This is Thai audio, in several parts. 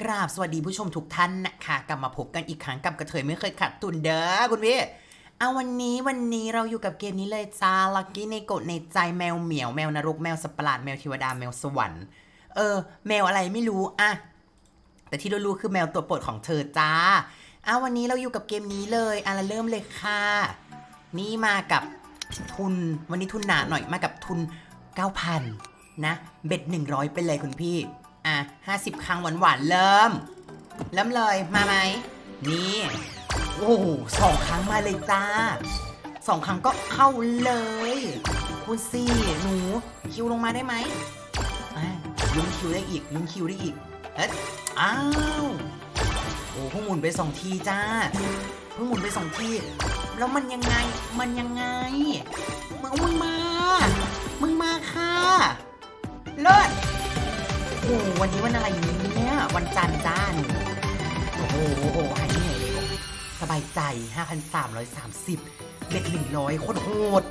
กราบสวัสดีผู้ชมทุกท่านนะคะกลับมาพบกันอีกครั้งกับกระเทยไม่เคยขาดทุนเด้อคุณพี่เอาวันนี้วันนี้เราอยู่กับเกมนี้เลยจ้าลักกี้ในกดในใจแมวเหมียวแมวนรกแมวสปาร์หลาดแมวเทวดาแมวสวรรค์เออ แมวอะไรไม่รู้อะแต่ที่รู้ๆคือแมวตัวโปรดของเธอจ้าเอาวันนี้เราอยู่กับเกมนี้เลยอะเราเริ่มเลยค่ะ นี่มากับทุนวันนี้ทุนหนาหน่อยมากับทุน 9,000นะเบ็ด100 ไปเลยคุณพี่ อะ50ครั้งหวานๆเริ่ม เริ่มเลยมาไหมนี่โอ้โหสองครั้งมาเลยจ้าสองครั้งก็เข้าเลยคุณสี่หนูคิวลงมาได้ไหมอะลุงคิวได้อีกลุงคิวได้อีกเอ๊ะอ้าวโอ้เพิ่งหมุนไปสองทีจ้าเพิ่งหมุนไปสองทีแล้วมันยังไงมันยังไงมึงมึงมามึงมาค่ะเลิศ โอ้โหวันนี้วันอะไรเนี่ย วันจันทร์จ้าหนูโอ้โหโอ้โหายเหนื่อยเลยสบายใจ 5,330เบ็ด100โคตรโหด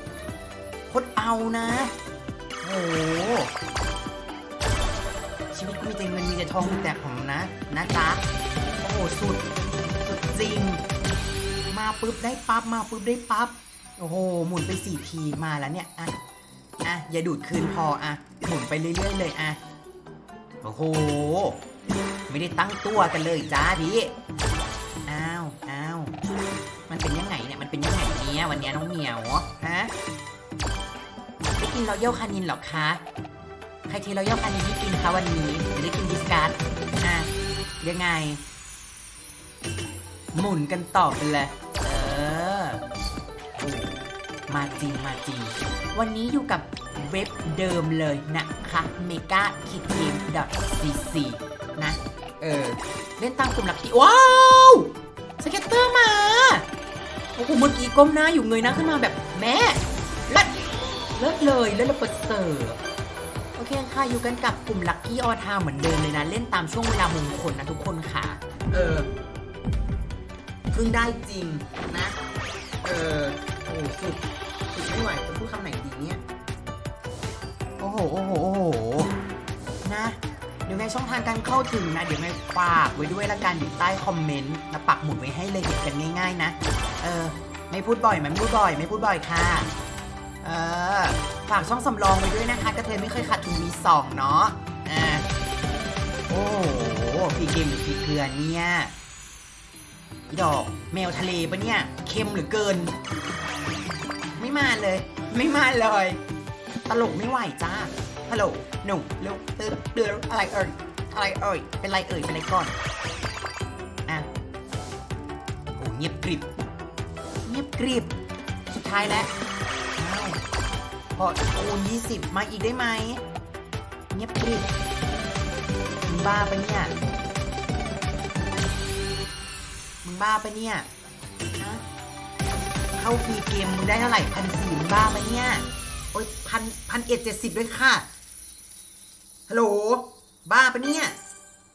โคตรเอานะ โอ้ชีวิตกูมีแต่เงินมีแต่ทองมีแต่ของนะ นะจ๊ะ โอ้โหสุด สุดจริง มาปุ๊บได้ปั๊บ มาปุ๊บได้ปั๊บ โอ้โห หมุนไปสี่ทีมาแล้วเนี่ย อะ อะ อย่าดูดคืนพออะ หมุนไปเรื่อยๆเลยอะ โอ้โห ไม่ได้ตั้งตัวกันเลยจ้าพี่ อ้าวอ้าวมันเป็นยังไงเนี่ย มันเป็นยังไงเนี่ยวันนี้น้องเหมียว ฮะได้กินรอยัลคานินหรอคะ ใครทีรอยัลคานินที่กินคะวันนี้จะได้กินดิสการ์ดอะยังไง หมุนกันต่อไปเลย เออ มาจริงมาจริง วันนี้อยู่กับ เว็บเดิมเลยนะคะ mega k i t game cc นะ เออ เล่นตามกลุ่มลักกี้ว้าว สเก็ตเตอร์มา โอ้โหเมื่อกี้ก้มหน้าอยู่เงยหน้าขึ้นมาแบบแม่เลิศเลิศเลยเลิศเลยประเสริฐโอเคค่ะอยู่กันกับกลุ่มลักกี้ออทาเหมือนเดิมเลยนะ เล่นตามช่วงเวลามงคลนะทุกคนค่ะ เออเพิ่งได้จริงนะ เออโอ้โหสุดสุดไม่ไหวจะพูดคำไหน ช่องทางการเข้าถึงนะ เดี๋ยวในฝากไว้ด้วยละกันอยู่ใต้คอมเมนต์นะปักหมุดไว้ให้เลยเห็นกันง่ายๆนะ เออ ไม่พูดบ่อยไมไม่พูดบ่อย ไม่พูดบ่อยค่ะ เออ ฝากช่องสำรองไว้ด้วยนะคะกระเทยไม่เคยขาดทุนมีสองเนาะอ่าโอ้โหฟีเกมหรือฟีเกลือเนี่ยอีดอกแมวทะเลปะเนี่ยเค็มเหรือเกิน ไม่มาเลย ไม่มาเลย ตลกไม่ไหวจ้า ฮัลโหลหนุ่มเร็วเตือนเตือะไรเอ่ย อะไรเอ่ย เป็นไรเอ่ย เป็นไรก่อน อะ โอ้เงียบกริบ เงียบกริบ สุดท้ายแล้วอ้าวพอคูณยี่สิบมาอีกได้ไหม เงียบกริบมึงบ้าปะเนี่ย มึงบ้าปะเนี่ยฮะเข้าฟรีเกมมึงได้เท่าไหร่พันสี่มึงบ้าปะเนี่ย โอ๊ยพันพันเอ็ดเจ็ดสิบด้วยค่ะ ฮัลโหล บ้าปะเนี่ย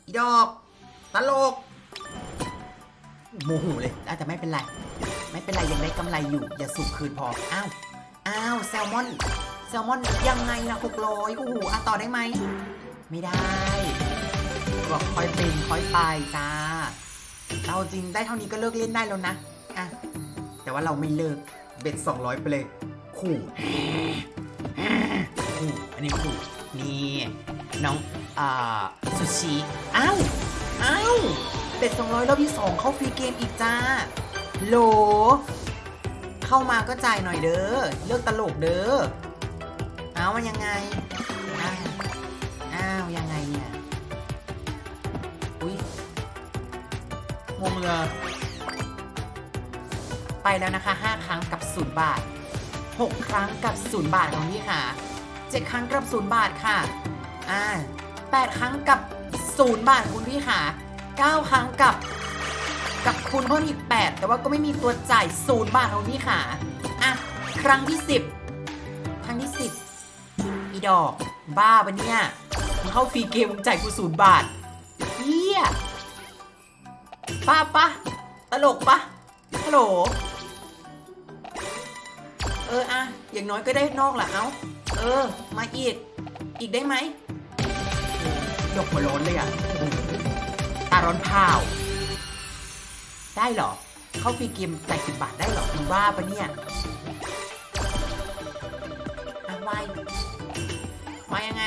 อีดอกตลกโมโหเลยแต่ไม่เป็นไร ไม่เป็นไร ยังได้กำไรอยู่ อย่าสูบคืนพอ อ้าว อ้าว แซลมอน แซลมอนยังไงนะหกร้อยโอ้โหอะต่อได้ไหม ไม่ได้ บอกค่อยเป็นค่อยไปจ้า เราจริงได้เท่านี้ก็เลิกเล่นได้แล้วนะ อะ แต่ว่าเราไม่เลิก เบ็ด200ไปเลย ขู่ขู่อันนี้ขู่ นี่ น้องอ่าซูชิอ้าวอ้าวเบ็ด200รอบที่2เข้าฟรีเกมอีกจ้าโหล เข้ามาก็จ่ายหน่อยเด้อเลิกตลกเด้อเอามันยังไงอ้าวอ้าวยังไงเนี่ยอุ้ยงงเลยไปแล้วนะคะ 5 ครั้งกับ 0 บาท 6 ครั้งกับ 0 บาทของพี่ค่ะ 7 ครั้งกับ 0 บาทค่ะอ่า8ครั้งกับ 0 บาทคุณพี่ค่ะ 9 ครั้งกับกับคูณเพิ่มอีก 8 แต่ว่าก็ไม่มีตัวจ่าย 0 บาทของพี่ค่ะอะครั้งที่ 10 ครั้งที่ 10 อีดอก บ้าปะเนี่ยมึงเข้าฟรีเกมมึงจ่ายกู0บาทเฮียป้าปะตลกปะฮัลโหลเอออะอย่างน้อยก็ได้นอกละเอา เออ มาอีก อีกได้ไหมยกหัวโล้นเลยอะโอ้โหร้อนเผาได้เหรอ เข้าฟรีเกมจ่ายสิบบาทได้เหรอคุณว่าปะเนี่ยอะวายวายยังไง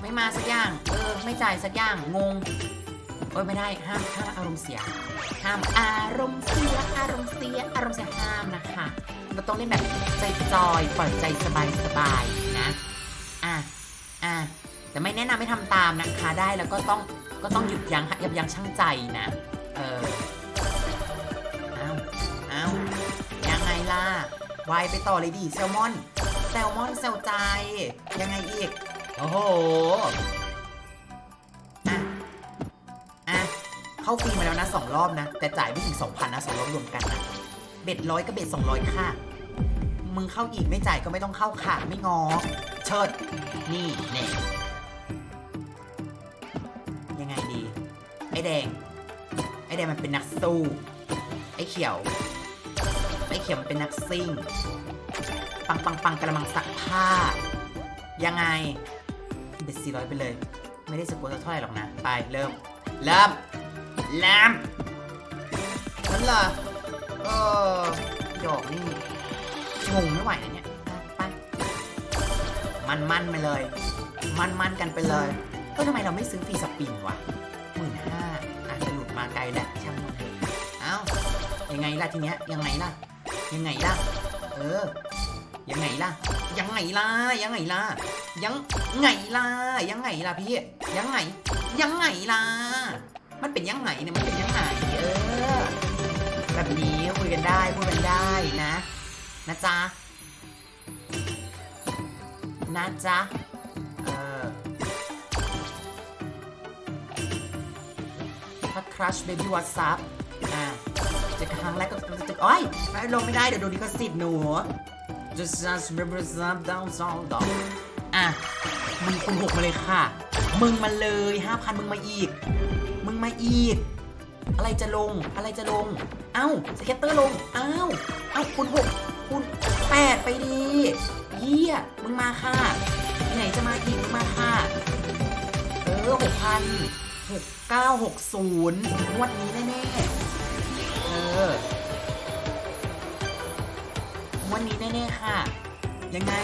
ไม่มาสักอย่าง เออ ไม่จ่ายสักอย่าง งงเอ้ยไม่ได้ ห้าม ห้ามอารมณ์เสีย ห้ามอารมณ์เสีย อารมณ์เสีย อารมณ์เสียห้ามนะคะ เราต้องเล่นแบบใจจอยปล่อยใจสบายสบายๆนะอะอะแต่ไม่แนะนำให้ทำตามนะคะได้แล้วก็ต้องก็ต้องหยุดยั้งยับยั้งชั่งใจนะเออเอาเอายังไงล่ะวายไปต่อเลยดิแซลมอนแซลมอนแซลใจ ยังไงอีก โอ้โหอะอะเข้าฟรีมาแล้วนะสองรอบนะ แต่จ่ายไม่ถึงสองพันนะสองรอบรวมกันนะ เบ็ดร้อยกับเบ็ดสองร้อยค่ะ มึงเข้าอีกไม่จ่ายก็ไม่ต้องเข้าค่ะ ไม่งอ เชิด นี่เน่ยังไงดี ไอ้แดง ไอ้แดงมันเป็นนักสู้ ไอ้เขียว ไอ้เขียวมันเป็นนักซิ่ง ปังปังปังกระมังซักผ้า ยังไง เบ็ดสี่ร้อยไปเลย ไม่ได้สกอร์เท่าไหร่หรอกนะ ไปเริ่ม เริ่มเริ่มนั่นเหรอ เออหยอกนี่งงไม่ไหวนะเนี่ยไปมันมันไปเลย มันมันกันไปเลย ก็ทำไมเราไม่ซื้อฟรีสปินวะหมื่นห้าอาจจะหลุดมาไกลแหละช่างมันเถอะเอ้ายังไงล่ะทีเนี้ยยังไงล่ะ ยังไงล่ะ เออ ยังไงล่ะ ยังไงล่ะ ยังไงล่ะ ยังไงล่ะ ยังไงล่ะพี่ ยังไง ยังไงล่ะ มันเป็นยังไงเนี่ย มันเป็นยังไง เออ แบบนี้คุยกันได้พูดกันได้นะ นะจ๊ะนะจ๊ะเออถ้า crush baby whatsapp อ่าจะครั้งแรกก็จะจะโอ้ยไม่ลงไม่ได้เดี๋ยวโดนลิขสิทธิ์หนู just just represent down down down อะมึงคุณหกมาเลยค่ะ มึงมาเลยห้าพันมึงมาอีก มึงมาอีก อะไรจะลง อะไรจะลง เอ้าสเก็ตเตอร์ลง เอ้า เอ้าคุณหกคุณแปดไปดี เยี่ยมึงมาค่ะ ไหนจะมาอีกมึงมาค่ะ เออหกพันหกเก้าหกศูนย์งวดนี้แน่ๆ เอองวดนี้แน่ๆค่ะ ยังไง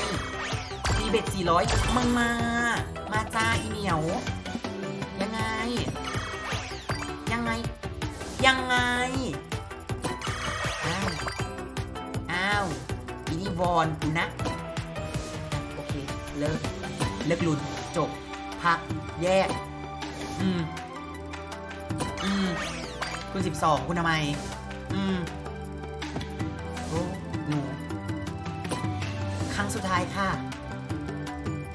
มีเบ็ดสี่ร้อยมึงมา มาจ้าอีเหนียว วอนนะ โอเค เลิก เลิกลุนจบ พัก แยก อืม อืม คุณสิบสองคุณทำไม อืม โอ้หนูครั้งสุดท้ายค่ะ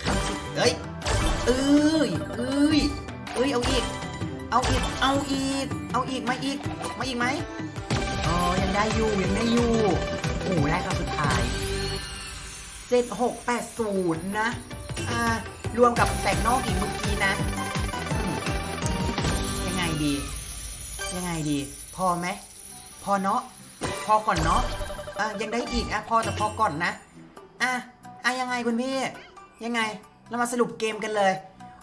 ครั้งสุดเอ้ยเอ้ยเอ้ยเอ้ย เอาอีก เอาอีก เอาอีก เอาอีก มาอีก มาอีกไหม อ๋อ ยังได้อยู่ ยังได้อยู่ โอ้ได้ครั้งสุดท้าย 7680 นะอ่ารวมกับแตกนอกอีกเมื่อกี้นะ ยังไงดี ยังไงดี พอไหม พอเนาะ พอก่อนเนาะอะยังได้อีกอะพอแต่พอก่อนนะ อะอะยังไงคุณพี่ ยังไง เรามาสรุปเกมกันเลย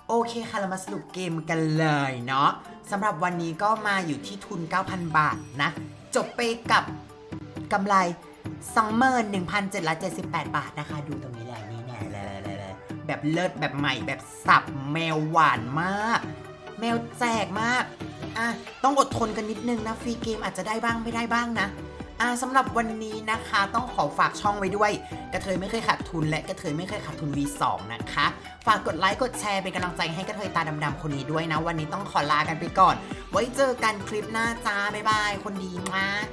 โอเคค่ะ เรามาสรุปเกมกันเลยเนาะสำหรับวันนี้ก็มาอยู่ที่ทุน 9,000 บาทนะ จบไปกับกำไร 21,778 บาทนะคะ ดูตรงนี้แหละนี่แน่เลยแบบเลิศแบบใหม่แบบสับแมวหวานมาก แมวแจกมาก อะ ต้องอดทนกันนิดนึงนะ ฟรีเกมอาจจะได้บ้างไม่ได้บ้างนะอะสำหรับวันนี้นะคะต้องขอฝากช่องไว้ด้วย กระเทยไม่เคยขาดทุนและกระเทยไม่เคยขาดทุน V2 นะคะ ฝากกดไลค์กดแชร์เป็นกำลังใจให้กระเทยตาดำๆคนนี้ด้วยนะ วันนี้ต้องขอลากันไปก่อน ไว้เจอกันคลิปหน้าจ้าบ๊ายบาย คนดีมาก